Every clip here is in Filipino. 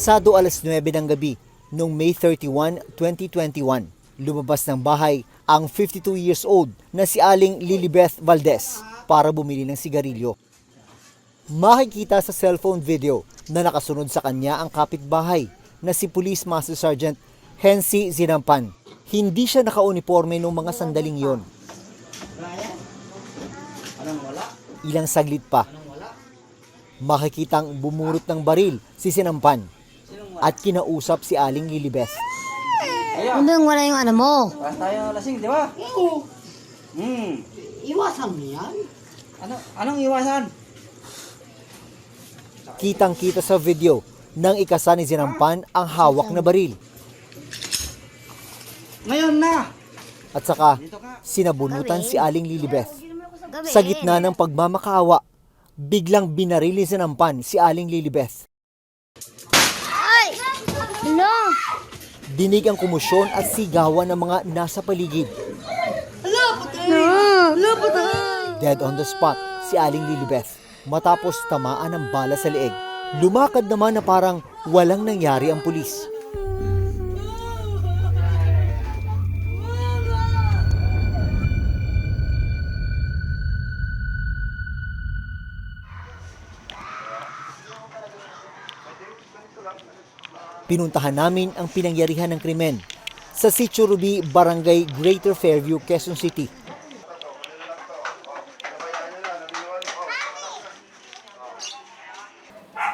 Pasado alas 9 ng gabi, noong May 31, 2021, lumabas ng bahay ang 52 years old na si Aling Lilibeth Valdez para bumili ng sigarilyo. Makikita sa cellphone video na nakasunod sa kanya ang kapitbahay na si Police Master Sergeant Hensi Zinampan. Hindi siya nakauniforme noong mga sandaling yon. Ilang saglit pa, makikitang bumurot ng baril si Sinampan at kinausap si Aling Lilibeth. Ano yung wala yung ano mo? Pas tayo lasing, di ba? Oo. Hmm. Iwasan mo yan. Ano, anong iwasan? Kitang-kita sa video nang ikasa ni Sinampan ang hawak na baril Ngayon na! at saka sinabunutan si Aling Lilibeth. Sa gitna ng pagmamakaawa, biglang binaril ni Sinampan si Aling Lilibeth. Ay! Hello! Dinig ang kumusyon at sigawan ng mga nasa paligid. Hala, patay! Hala, patay! Dead on the spot si Aling Lilibeth matapos tamaan ng bala sa leeg. Lumakad naman na parang walang nangyari ang pulis. Pinuntahan namin ang pinangyarihan ng krimen sa Sitio Rubi, Barangay Greater Fairview, Quezon City.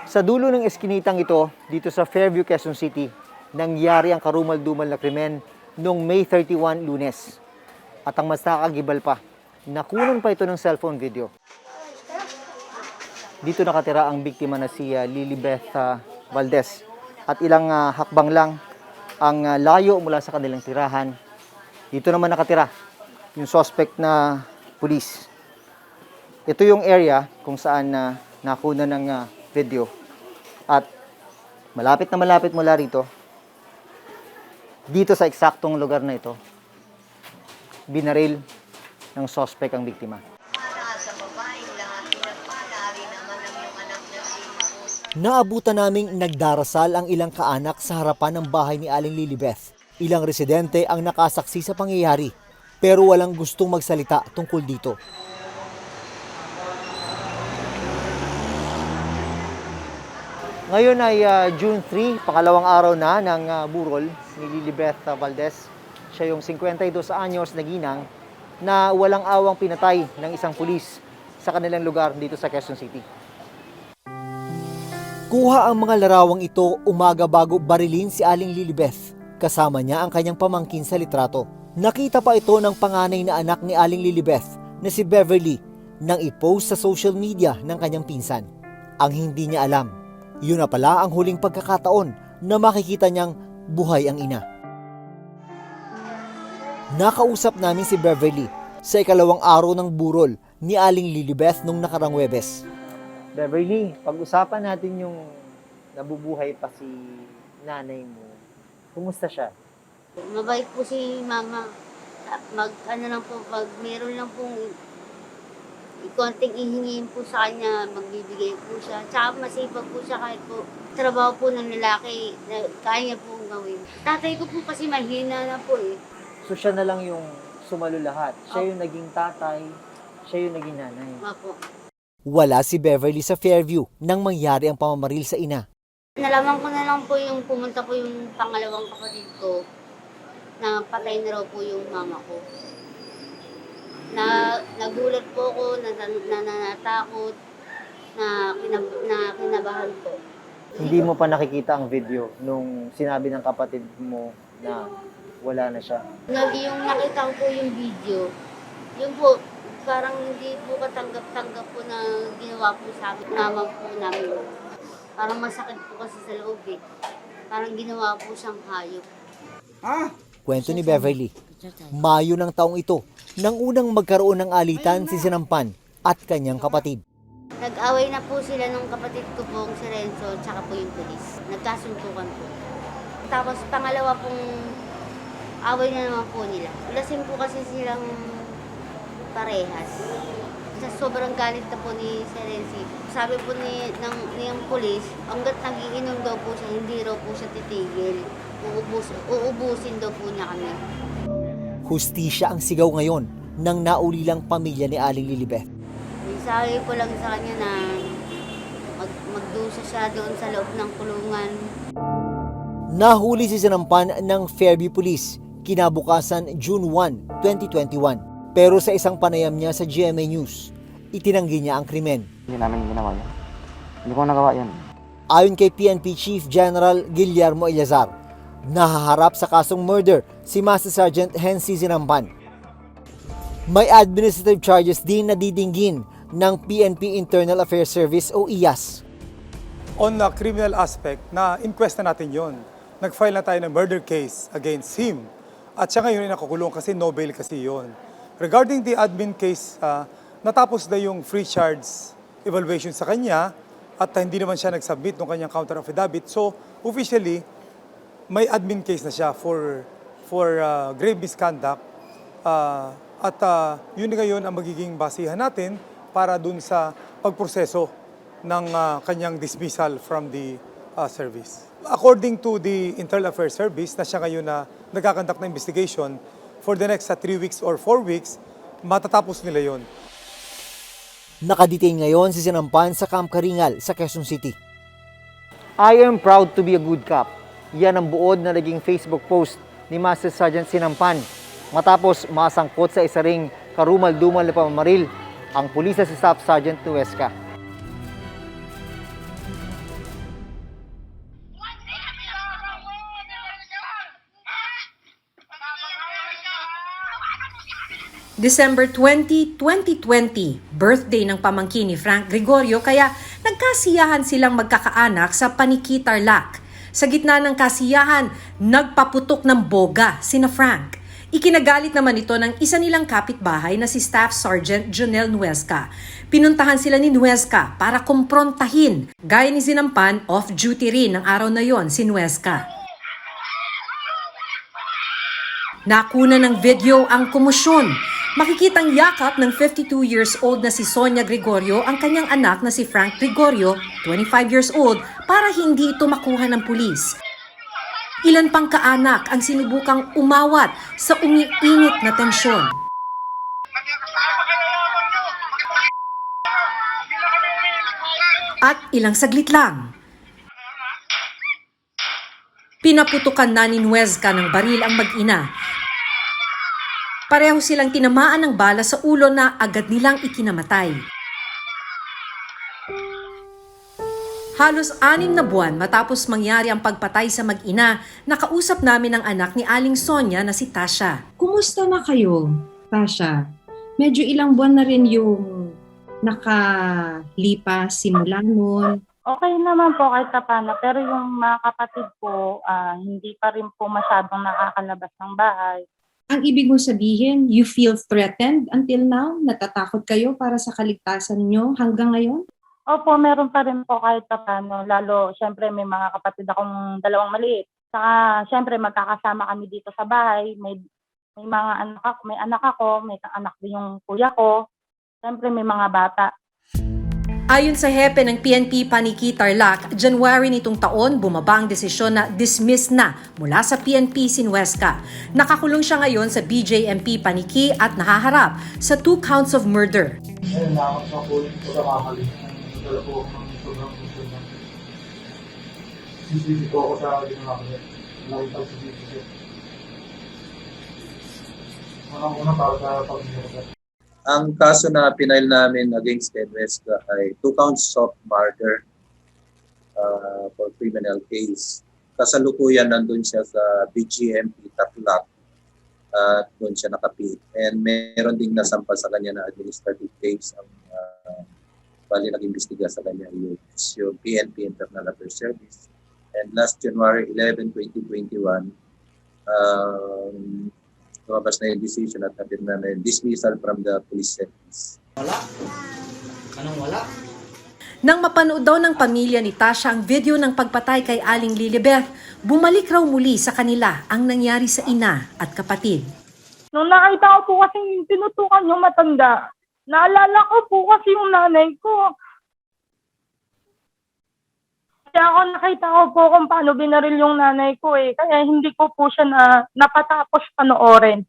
Sa dulo ng eskinitang ito, dito sa Fairview, Quezon City, nangyari ang karumal-dumal na krimen noong May 31, lunes. At ang mas nakakagibal pa, nakunan pa ito ng cellphone video. Dito nakatira ang biktima na si uh, Lilibeth uh, Valdez. At ilang uh, hakbang lang ang uh, layo mula sa kanilang tirahan. Dito naman nakatira yung suspect na pulis. Ito yung area kung saan na nakuna ng uh, video. At malapit na malapit mula rito, dito sa eksaktong lugar na ito, binaril ng suspect ang biktima. Naabutan naming nagdarasal ang ilang kaanak sa harapan ng bahay ni Aling Lilibeth. Ilang residente ang nakasaksi sa pangyayari, pero walang gustong magsalita tungkol dito. Ngayon ay ah, June 3, pangalawang araw na ng ah, burol ni Lilibeth Valdez. Siya yung 52 anyos na ginang na walang awang pinatay ng isang pulis sa kanilang lugar dito sa Quezon City. Kuha ang mga larawang ito umaga bago barilin si Aling Lilibeth. Kasama niya ang kanyang pamangkin sa litrato. Nakita pa ito ng panganay na anak ni Aling Lilibeth na si Beverly nang ipost sa social media ng kanyang pinsan. Ang hindi niya alam, yun na pala ang huling pagkakataon na makikita niyang buhay ang ina. Nakausap namin si Beverly sa ikalawang araw ng burol ni Aling Lilibeth nung nakarang Webes. Beverly, pag-usapan natin yung nabubuhay pa si nanay mo. Kumusta siya? Mabait po si mama. Mag, ano lang po, pag meron lang pong konting ihingin po sa kanya, magbibigay po siya. Tsaka masipag po siya kahit po trabaho po ng lalaki na kaya niya po gawin. Tatay ko po kasi mahina na po eh. So siya na lang yung sumalo lahat. Siya yung naging tatay, siya yung naging nanay. Opo. Wala si Beverly sa Fairview nang mangyari ang pamamaril sa ina. Nalaman ko na lang po yung pumunta po yung pangalawang kapatid ko na patay na raw po yung mama ko. Na nagulat po ako, na, na, na natakot, na, kinab, na kinabahan po. Hindi mo pa nakikita ang video nung sinabi ng kapatid mo na wala na siya. Nag, yung nakita ko po yung video, yung po, parang hindi po katanggap-tanggap po na ginawa po sa amin, mama po namin. Parang masakit po kasi sa loob eh. Parang ginawa po siyang hayop. Ah! Kwento ni Beverly. Mayo ng taong ito nang unang magkaroon ng alitan si Sinampan at kanyang kapatid. Nag-away na po sila nung kapatid ko pong si Renzo tsaka po yung polis. Nagkasuntukan po. Tapos pangalawa pong away na naman po nila. Lasing po kasi silang parehas. Sa sobrang galit na po ni Serency, sabi po ni, ng, niyang polis, hanggat nagiinom daw po siya, hindi raw po siya titigil. Uubus, uubusin daw po niya kami. Hustisya ang sigaw ngayon ng naulilang pamilya ni Aling Lilibeth. Sabi ko lang sa kanya na mag, magdusa siya doon sa loob ng kulungan. Nahuli si Sinampan ng Fairview Police kinabukasan June 1, 2021. Pero sa isang panayam niya sa GMA News, itinanggi niya ang krimen. Hindi namin ginawa yan. Hindi ko nagawa yan. Ayon kay PNP Chief General Guillermo Eleazar, nahaharap sa kasong murder si Master Sergeant Hensi Sinampan. May administrative charges din na didinggin ng PNP Internal Affairs Service o IAS. on the criminal aspect na inquest na natin yon. Nag-file na tayo ng murder case against him. At siya ngayon ay nakukulong kasi no bail kasi yon. Regarding the admin case, ah, natapos na yung free charge evaluation sa kanya at hindi naman siya nag-submit ng kanyang counter affidavit. So, officially, may admin case na siya for for ah, grave misconduct. Ah, at ah, yun ngayon ang magiging basihan natin para dun sa pagproseso ng ah, kanyang dismissal from the ah, service. According to the Internal Affairs Service na siya ngayon na nagkakandak ng investigation, for the next 3 weeks or 4 weeks, matatapos nila yon. Nakadetain ngayon si Sinampan sa Camp Karingal sa Quezon City. I am proud to be a good cop. Yan ang buod na naging Facebook post ni Master Sergeant Sinampan matapos masangkot sa isa ring karumal-dumal na pamamaril ang pulis na si Staff Sergeant Nuesca. December 20, 2020, birthday ng pamangkin ni Frank Gregorio kaya nagkasiyahan silang magkakaanak sa Paniki Tarlac. Sa gitna ng kasiyahan, nagpaputok ng boga sina Frank. Ikinagalit naman ito ng isa nilang kapitbahay na si Staff Sergeant Jonel Nuesca. Pinuntahan sila ni Nuesca para kumprontahin. Gaya ni Sinampan, off-duty rin ng araw na yon si Nuesca. Nakuna ng video ang kumusyon. Makikitang yakap ng 52 years old na si Sonia Gregorio ang kanyang anak na si Frank Gregorio, 25 years old, para hindi ito makuha ng pulis. Ilan pang kaanak ang sinubukang umawat sa umiinit na tensyon. At ilang saglit lang, Pinaputukan na ni Nuezca ng baril ang mag-ina. Pareho silang tinamaan ng bala sa ulo na agad nilang ikinamatay. Halos anim na buwan matapos mangyari ang pagpatay sa mag-ina, nakausap namin ang anak ni Aling Sonia na si Tasha. Kumusta na kayo, Tasha? Medyo ilang buwan na rin yung nakalipas simula noon. Okay naman po kahit paano, pero yung mga kapatid ko, ah, hindi pa rin po masyadong nakakalabas ng bahay. Ang ibig mong sabihin, you feel threatened until now? Natatakot kayo para sa kaligtasan nyo hanggang ngayon? Opo, meron pa rin po kahit paano, lalo syempre may mga kapatid akong dalawang maliit. Saka syempre magkakasama kami dito sa bahay, may may mga anak ako, may anak ako, may anak din yung kuya ko. Syempre may mga bata. Ayon sa hepe ng PNP Paniki Tarlac, January nitong taon bumaba ang desisyon na dismiss na mula sa PNP Sinuesca. Nakakulong siya ngayon sa BJMP Paniki at nahaharap sa two counts of murder. Ayun, nakakot sa kulit ko sa kakali. Dala po ako ng sobrang gusto na. Sisisi ko ako sa ginawa ko. Sa sisisi. Unang-una para sa ko. Ang kaso na pinail namin against Ted Wesca ay two counts of murder uh, for criminal case. Kasalukuyan nandun siya sa BGMP Tatlak at doon siya nakapit. And meron ding nasampa sa kanya na administrative case ang uh, bali nag-imbestiga sa kanya yung, yung PNP Internal Affairs Service. And last January 11, 2021, um, lumabas na yung decision at natin na na yung dismissal from the police service. Wala? Anong wala? Nang mapanood daw ng pamilya ni Tasha ang video ng pagpatay kay Aling Lilibeth, bumalik raw muli sa kanila ang nangyari sa ina at kapatid. Nung nakita ko po kasi pinutukan yung matanda, Naalala ko po kasi yung nanay ko. Kaya ako nakita ko po kung paano binaril yung nanay ko eh. Kaya hindi ko po siya na napatapos panoorin.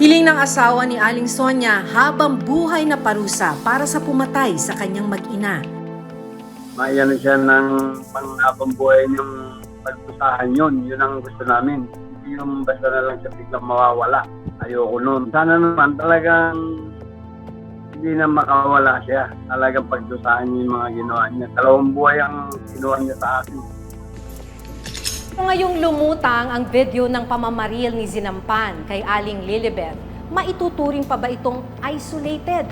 Hiling ng asawa ni Aling Sonia habang buhay na parusa para sa pumatay sa kanyang mag-ina. Mayan siya ng panghabang buhay ng pagpusahan yun. Yun ang gusto namin. Hindi yung basta na lang siya biglang mawawala. Ayoko nun. Sana naman talagang hindi na makawala siya. Talagang pagdusahan niya yung mga ginawa niya. Dalawang buhay ang ginawa niya sa akin. Ngayong lumutang ang video ng pamamaril ni Zinampan kay Aling Lilibet, maituturing pa ba itong isolated?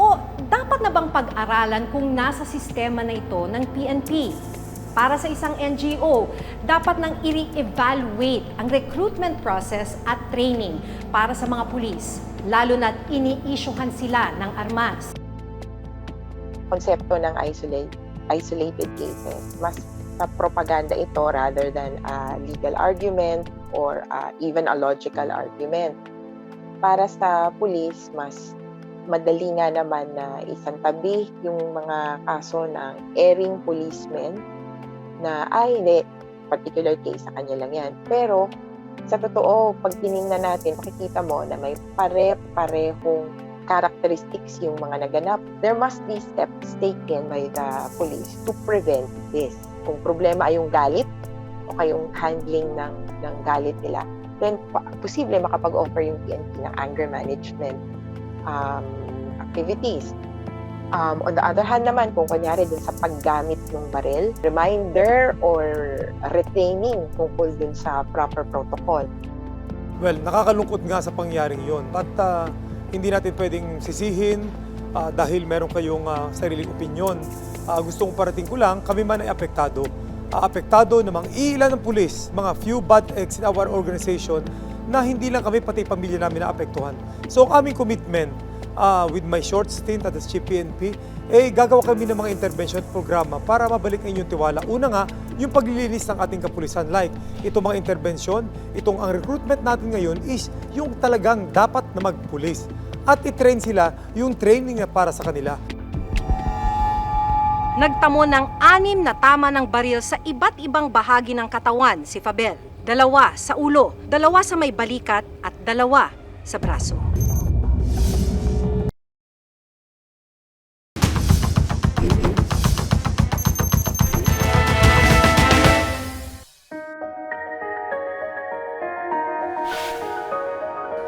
O dapat na bang pag-aralan kung nasa sistema na ito ng PNP? Para sa isang NGO, dapat nang i-evaluate ang recruitment process at training para sa mga pulis, lalo na't ini-issuehan sila ng armas. konsepto ng isolate, isolated cases. Mas sa propaganda ito rather than a legal argument or uh, even a logical argument. Para sa pulis, mas madali nga naman na isantabi yung mga kaso ng erring policemen na ay hindi, particular case sa kanya lang yan. Pero sa totoo, pag tiningnan natin, makikita mo na may pare-parehong characteristics yung mga naganap. There must be steps taken by the police to prevent this. Kung problema ay yung galit o kayong handling ng, ng galit nila, then posible makapag-offer yung PNP ng anger management um, activities. Um, on the other hand naman, kung kunyari dun sa paggamit ng baril, reminder or retraining tungkol dun sa proper protocol. Well, nakakalungkot nga sa pangyaring yon. At ah, hindi natin pwedeng sisihin ah, dahil meron kayong ah, sariling opinyon. Ah, gusto kong parating ko lang, kami man ay apektado. Ah, apektado namang ilan ng pulis, mga few bad eggs in our organization na hindi lang kami, pati pamilya namin na apektuhan. So ang aming commitment ah, with my short stint at the Chief PNP, eh gagawa kami ng mga intervention programa para mabalik ang inyong tiwala. Una nga, yung paglilinis ng ating kapulisan. Like, itong mga intervention, itong ang recruitment natin ngayon is yung talagang dapat na magpulis. At i-train sila yung training na para sa kanila. Nagtamo ng anim na tama ng baril sa iba't ibang bahagi ng katawan si Fabel. Dalawa sa ulo, dalawa sa may balikat at dalawa sa braso.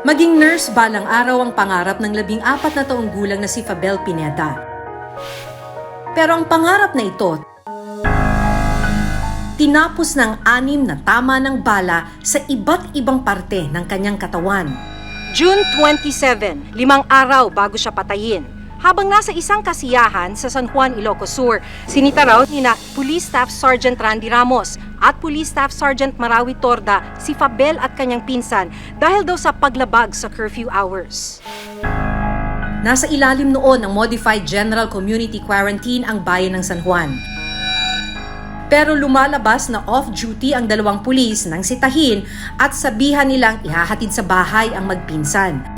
Maging nurse balang araw ang pangarap ng labing apat na taong gulang na si Fabel Pineda. Pero ang pangarap na ito, tinapos ng anim na tama ng bala sa iba't ibang parte ng kanyang katawan. June 27, limang araw bago siya patayin. Habang nasa isang kasiyahan sa San Juan, Ilocos Sur, sinita raw ni na Police Staff Sergeant Randy Ramos at Police Staff Sergeant Marawi Torda si Fabel at kanyang pinsan dahil daw sa paglabag sa curfew hours. Nasa ilalim noon ng Modified General Community Quarantine ang bayan ng San Juan. Pero lumalabas na off-duty ang dalawang pulis nang sitahin at sabihan nilang ihahatid sa bahay ang magpinsan.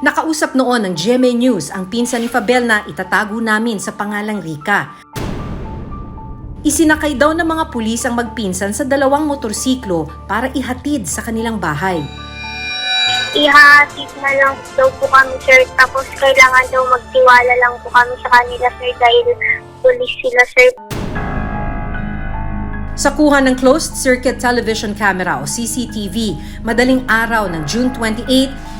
Nakausap noon ng GMA News ang pinsan ni Fabel na itatago namin sa pangalang Rika. Isinakay daw ng mga pulis ang magpinsan sa dalawang motorsiklo para ihatid sa kanilang bahay. ihahatid na lang daw po kami, sir. Tapos kailangan daw magtiwala lang po kami sa kanila, sir, dahil police sila, sir. Sa kuha ng closed circuit television camera o CCTV, madaling araw ng June 28,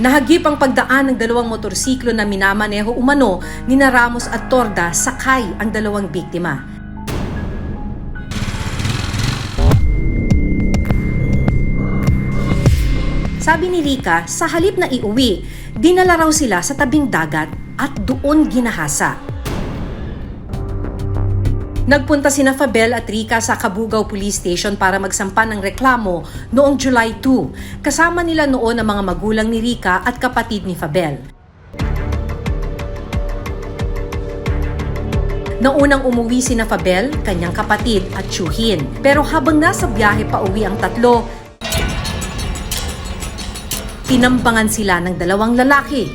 nahagip ang pagdaan ng dalawang motorsiklo na minamaneho umano ni na Ramos at Torda sakay ang dalawang biktima. Sabi ni Rika, sa halip na iuwi, dinala raw sila sa tabing dagat at doon ginahasa. Nagpunta sina Fabel at Rika sa Kabugaw Police Station para magsampa ng reklamo noong July 2. Kasama nila noon ang mga magulang ni Rika at kapatid ni Fabel. Naunang umuwi si na Fabel, kanyang kapatid at Chuhin. Pero habang nasa biyahe pa uwi ang tatlo, tinambangan sila ng dalawang lalaki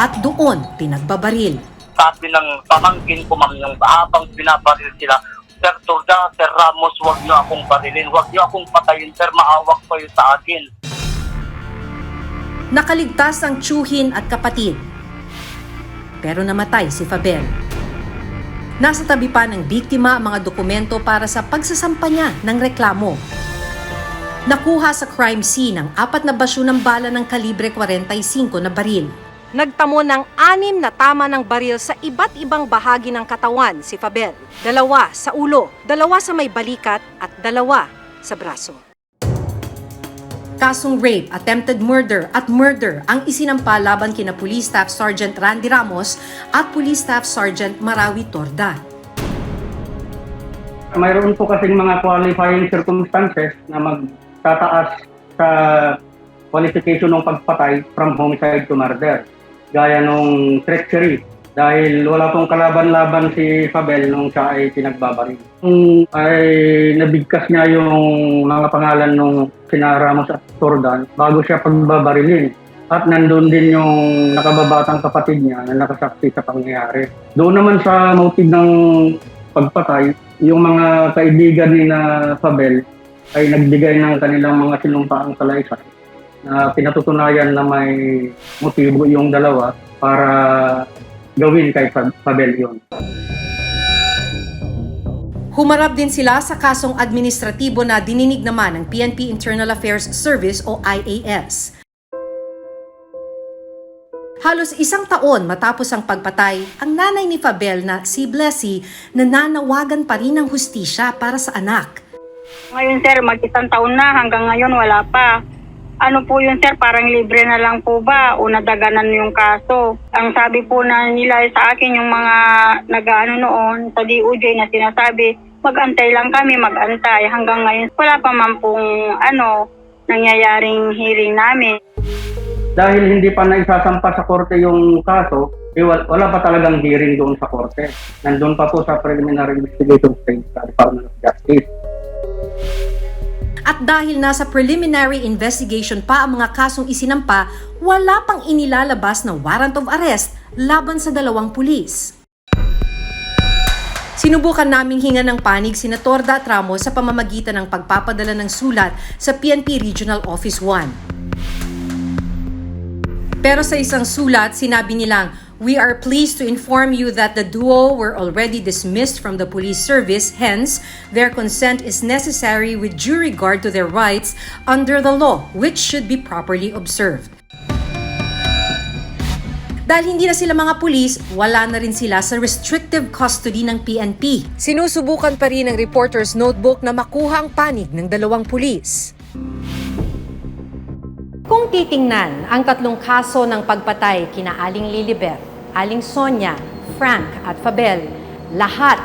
at doon pinagbabaril. Sabi ng pamangkin ko ma'am yung habang binabaril sila, Sir Turda, Sir Ramos, huwag niyo akong barilin, huwag niyo akong patayin, Sir, maawak kayo sa akin. Nakaligtas ang Chuhin at kapatid. Pero namatay si Fabel. Nasa tabi pa ng biktima ang mga dokumento para sa pagsasampa niya ng reklamo. Nakuha sa crime scene ang apat na basyo ng bala ng kalibre 45 na baril. Nagtamo ng anim na tama ng baril sa iba't ibang bahagi ng katawan si Fabel. Dalawa sa ulo, dalawa sa may balikat at dalawa sa braso. Kasong rape, attempted murder at murder ang isinampa laban kina Police Staff Sergeant Randy Ramos at Police Staff Sergeant Marawi Torda. mayroon po kasing mga qualifying circumstances na magtataas sa qualification ng pagpatay from homicide to murder. Gaya nung treachery dahil wala pong kalaban-laban si Fabel nung siya ay pinagbabaril. Nung ay nabigkas niya yung mga pangalan nung Ramos at Tordan bago siya pagbabarilin. At nandun din yung nakababatang kapatid niya na nakasaksi sa pangyayari. Doon naman sa motive ng pagpatay, yung mga kaibigan ni na Fabel ay nagbigay ng kanilang mga sinumpaang salaysay na pinatutunayan na may motibo yung dalawa para gawin kay yun. Humarap din sila sa kasong administratibo na dininig naman ng PNP Internal Affairs Service o IAS. Halos isang taon matapos ang pagpatay, ang nanay ni Fabel na si Blessy nananawagan pa rin ng hustisya para sa anak. Ngayon sir, mag-isang taon na hanggang ngayon wala pa. Ano po yun sir, parang libre na lang po ba o nadaganan yung kaso? Ang sabi po na nila sa akin yung mga nag-ano noon sa DOJ na sinasabi, mag-antay lang kami, mag-antay. Hanggang ngayon wala pa man pong ano, nangyayaring hearing namin. Dahil hindi pa naisasampa sa korte yung kaso, eh, wal- wala pa talagang hearing doon sa korte. Nandun pa po sa preliminary investigation stage sa Department of Justice. At dahil nasa preliminary investigation pa ang mga kasong isinampa, wala pang inilalabas na warrant of arrest laban sa dalawang pulis. Sinubukan naming hinga ng panig si Torda at Ramos sa pamamagitan ng pagpapadala ng sulat sa PNP Regional Office 1. Pero sa isang sulat, sinabi nilang, We are pleased to inform you that the duo were already dismissed from the police service, hence, their consent is necessary with due regard to their rights under the law, which should be properly observed. Dahil hindi na sila mga pulis, wala na rin sila sa restrictive custody ng PNP. Sinusubukan pa rin ng reporter's notebook na makuha ang panig ng dalawang pulis. Kung titingnan ang tatlong kaso ng pagpatay kina Aling Lilibeth, Aling Sonia, Frank at Fabel, lahat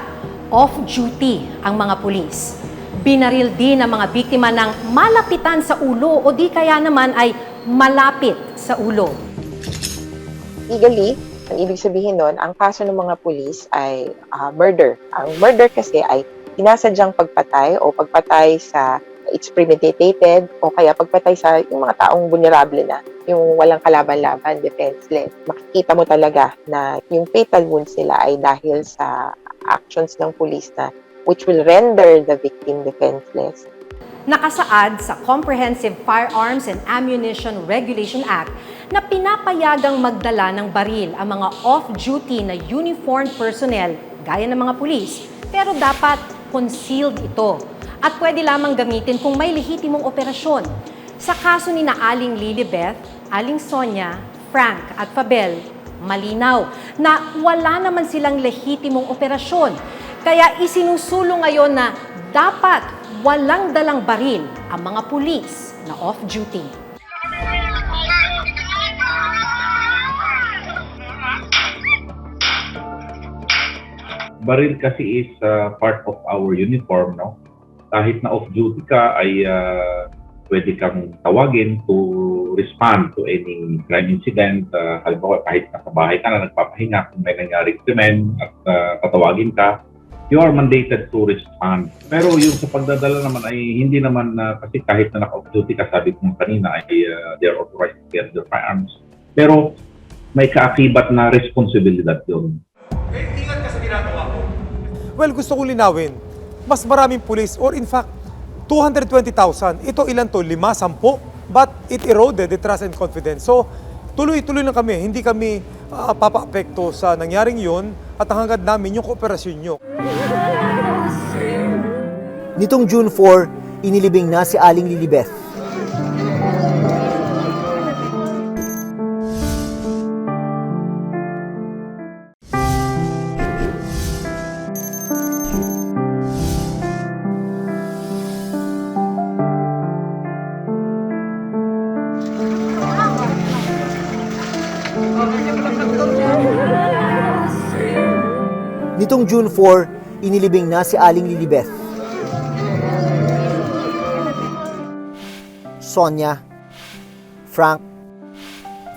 off-duty ang mga pulis. Binaril din ang mga biktima ng malapitan sa ulo o di kaya naman ay malapit sa ulo. legally, ang ibig sabihin nun, ang kaso ng mga pulis ay ah, murder. Ang murder kasi ay sinasadyang pagpatay o pagpatay sa it's premeditated o kaya pagpatay sa yung mga taong vulnerable na, yung walang kalaban-laban, defenseless. Makikita mo talaga na yung fatal wounds nila ay dahil sa actions ng pulis na which will render the victim defenseless. Nakasaad sa Comprehensive Firearms and Ammunition Regulation Act na pinapayagang magdala ng baril ang mga off-duty na uniformed personnel gaya ng mga pulis, pero dapat concealed ito at pwede lamang gamitin kung may lehitimong operasyon. Sa kaso ni na Aling Lilibeth, Aling Sonia, Frank at Fabel, malinaw na wala naman silang lehitimong operasyon. Kaya isinusulong ngayon na dapat walang dalang baril ang mga pulis na off-duty. baril kasi is uh, part of our uniform, no? Kahit na off-duty ka, ay uh, pwede kang tawagin to respond to any crime incident. Uh, halimbawa, kahit nasa bahay ka na nagpapahinga, kung may nangyaring krimen at uh, tatawagin ka, you are mandated to respond. Pero yung sa pagdadala naman ay hindi naman na kasi kahit na naka-off-duty ka, sabi ko kanina, ay uh, they're authorized to carry their firearms. Pero may kaakibat na responsibilidad yun. Well, gusto kong linawin, mas maraming pulis or in fact, 220,000. Ito ilan to? Lima, sampo? But it eroded the trust and confidence. So, tuloy-tuloy lang kami. Hindi kami uh, papa-apekto sa nangyaring yun at hanggang namin yung kooperasyon nyo. Nitong June 4, inilibing na si Aling Lilibeth. June 4, inilibing na si Aling Lilibeth. Sonia, Frank,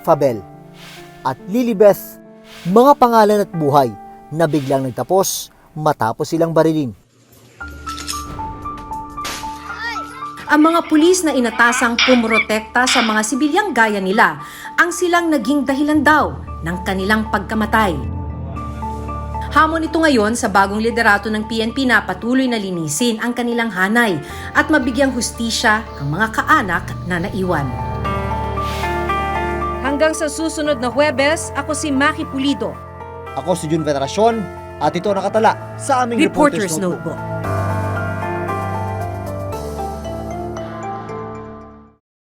Fabel, at Lilibeth, mga pangalan at buhay na biglang nagtapos matapos silang barilin. Ang mga pulis na inatasang pumrotekta sa mga sibilyang gaya nila ang silang naging dahilan daw ng kanilang pagkamatay. Hamon ito ngayon sa bagong liderato ng PNP na patuloy na linisin ang kanilang hanay at mabigyang hustisya ang mga kaanak na naiwan. Hanggang sa susunod na Huwebes, ako si Maki Pulido. Ako si Jun Veneracion at ito nakatala sa aming Reporter's Reporter's Notebook. Notebook.